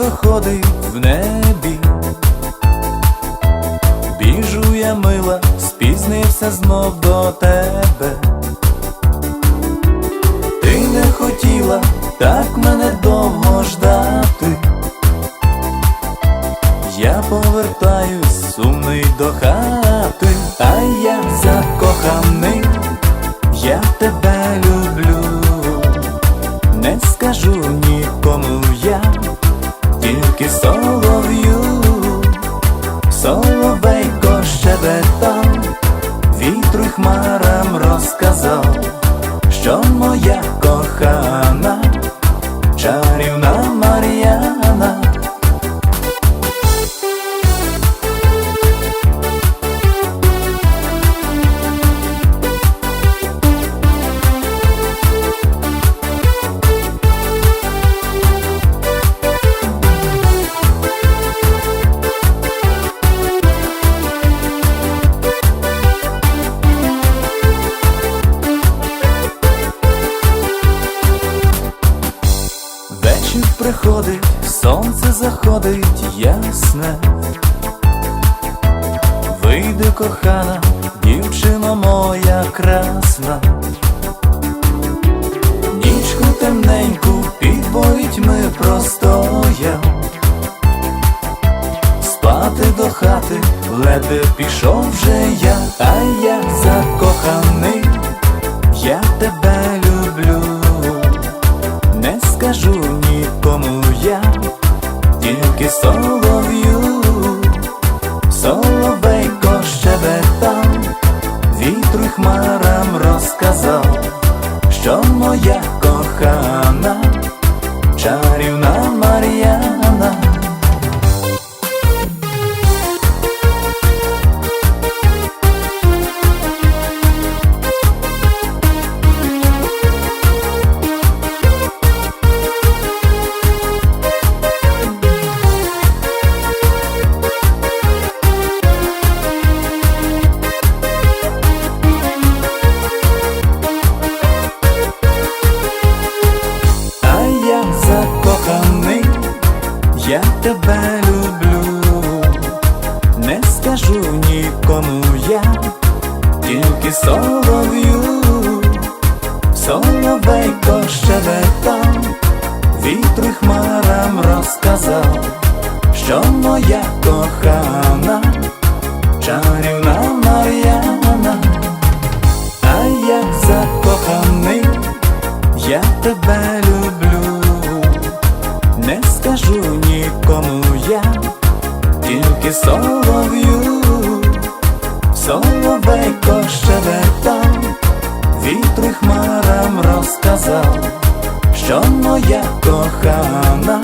виходить в небі. Біжу я мила, спізнився знов до тебе. Ти не хотіла так мене довго ждати. Я повертаюсь сумний до хати, а я закоханий, не скажу нікому я, тільки солов'ю, соловейко Приходить, сонце заходить ясне. Вийди, кохана, дівчино моя красна. Нічку темненьку під ворітьми простояв. Спати до хати, ледве пішов вже я, а я що моя кохана, чарівна Мар'яна. Нікому я, тільки солов'ю, соловейко щебетав, вітру й хмарам розказав, що моя кохана, чарівна Мар'яна, а я закоханий. Я тебе люблю, не скажу нікому я, тільки солов'ю, соловейко щебетав, вітри хмарам розказав, що моя кохана,